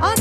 Ay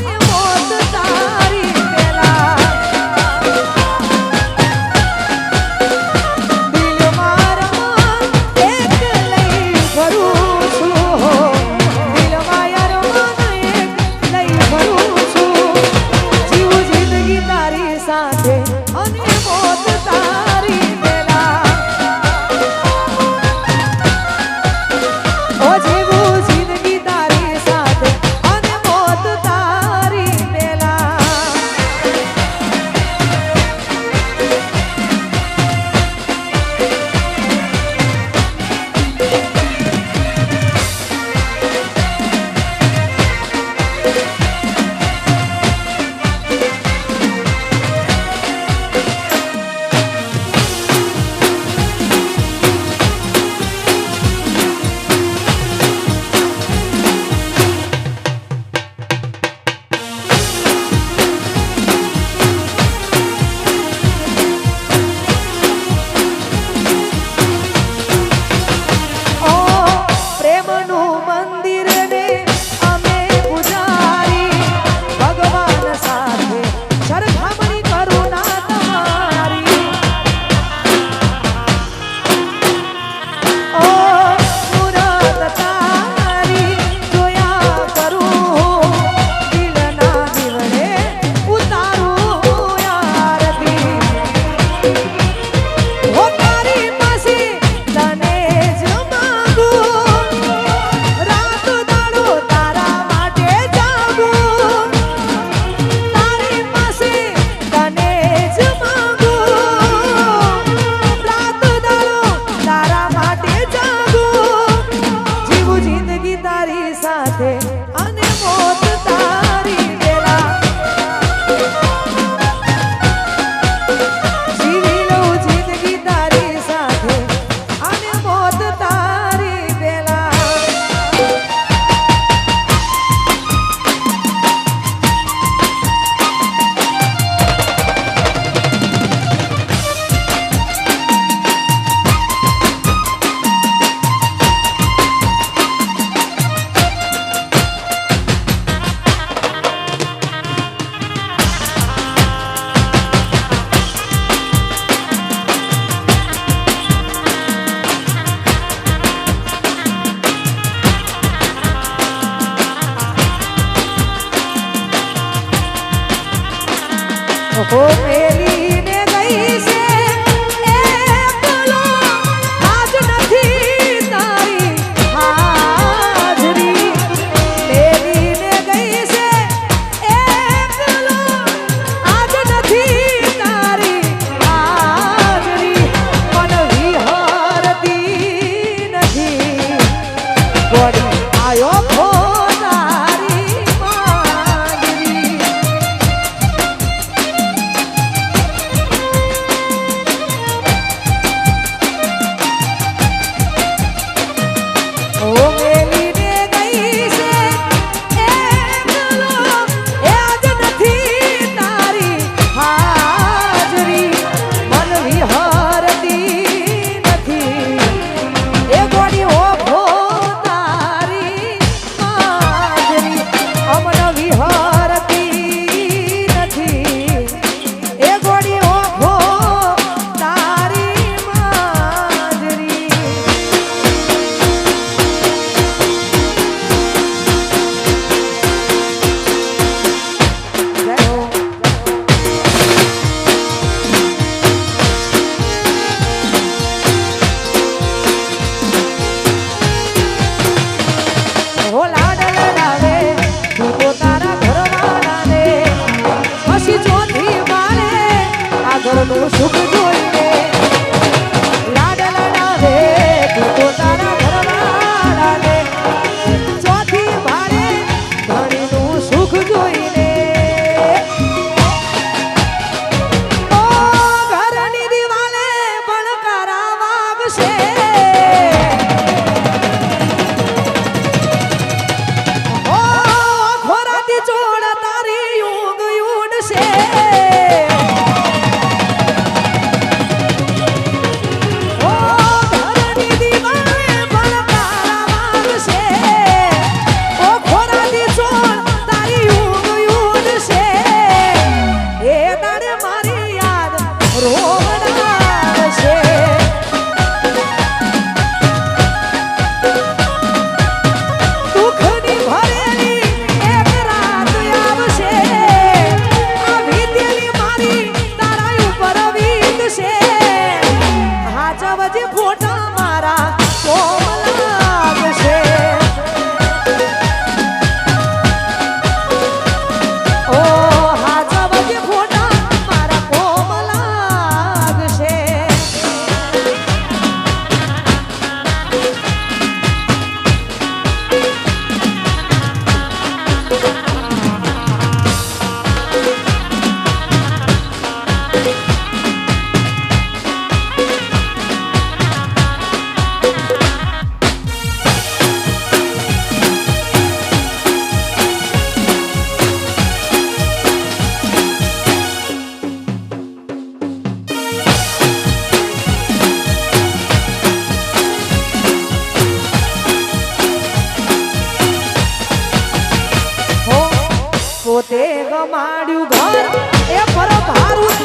પોતે ગમાડ્યું ઘર. એ પર ભારું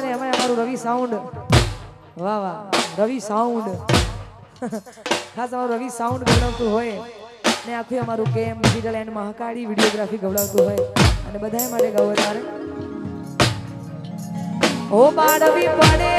અને એમાં અમારું રવિ સાઉન્ડ વાહ વાહ. રવિ સાઉન્ડ ખાસ અમારું રવિ સાઉન્ડ ગવડાવતું હોય ને આખું અમારું game digital and Mahakali videography ગવડાવતું હોય અને બધાએ માટે ગૌરવ ઓ બાળવી પડે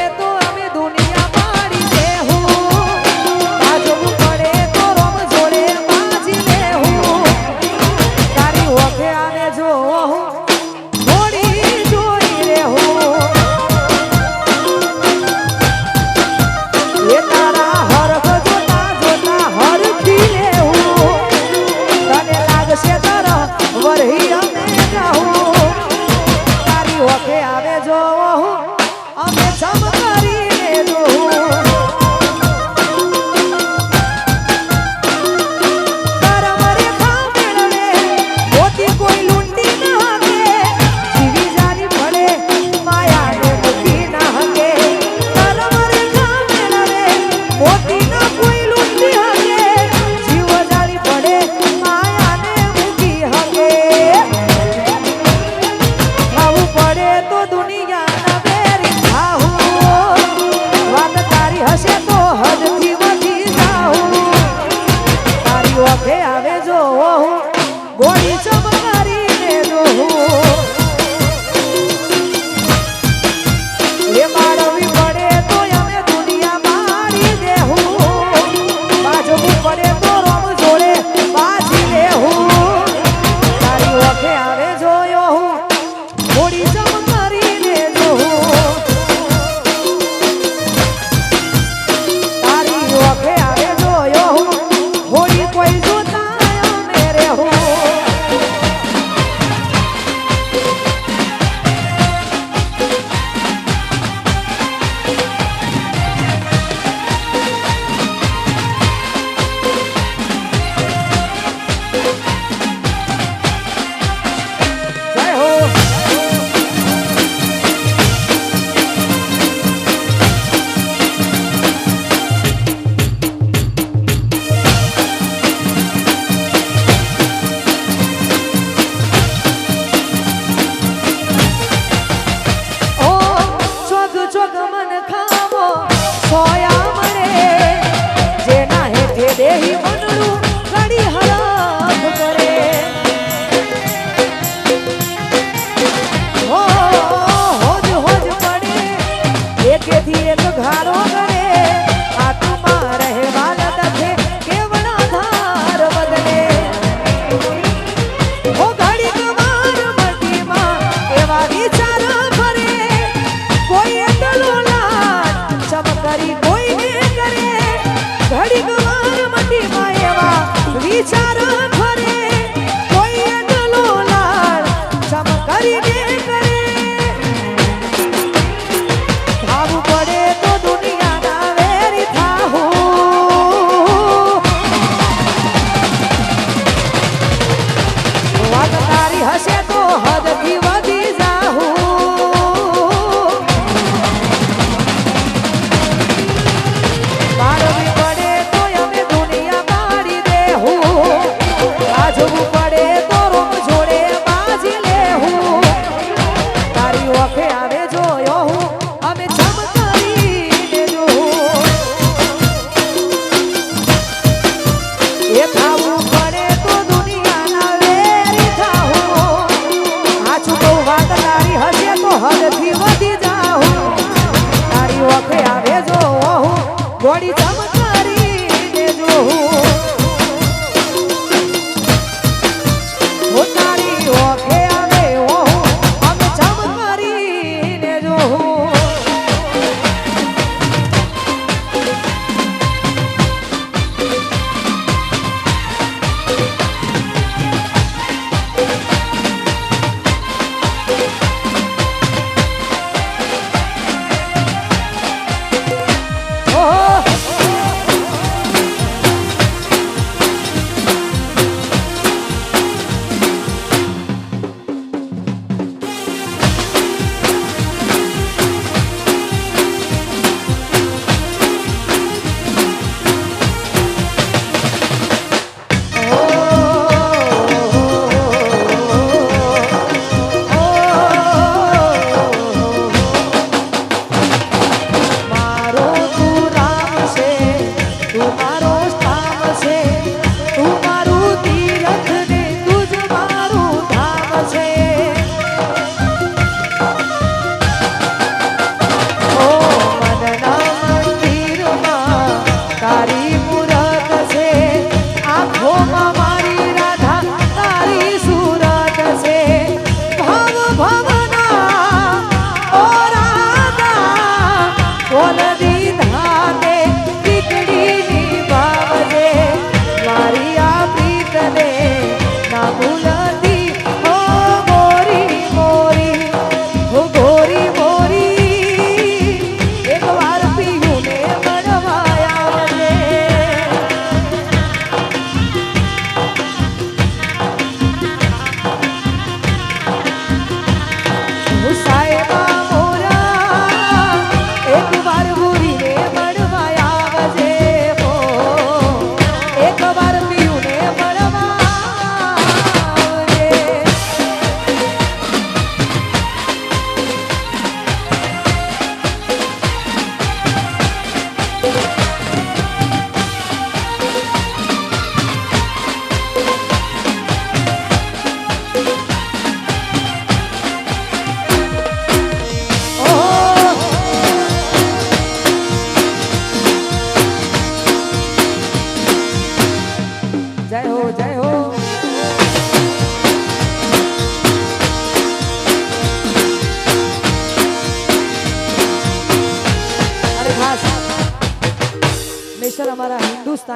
Вот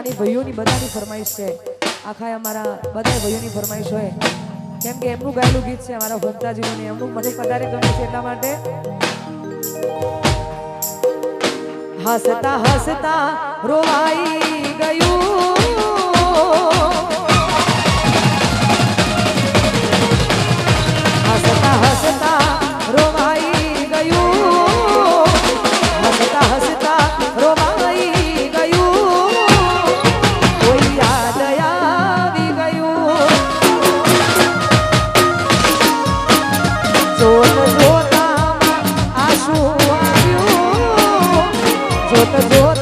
હિન્દુસ્તાની ભાઈઓની બધાની ફરમાઈશ છે. આખા અમારા બધા ભાઈઓની ફરમાઈશ હોય. કેમ કે એમનું ગાયેલું ગીત છે અમારા ભક્તાજીનું એમનું મને વધારે ગમે છે એટલા માટે. હસતા હસતા રોવાઈ ગયું. હસતા હસતા જોત જોતામાં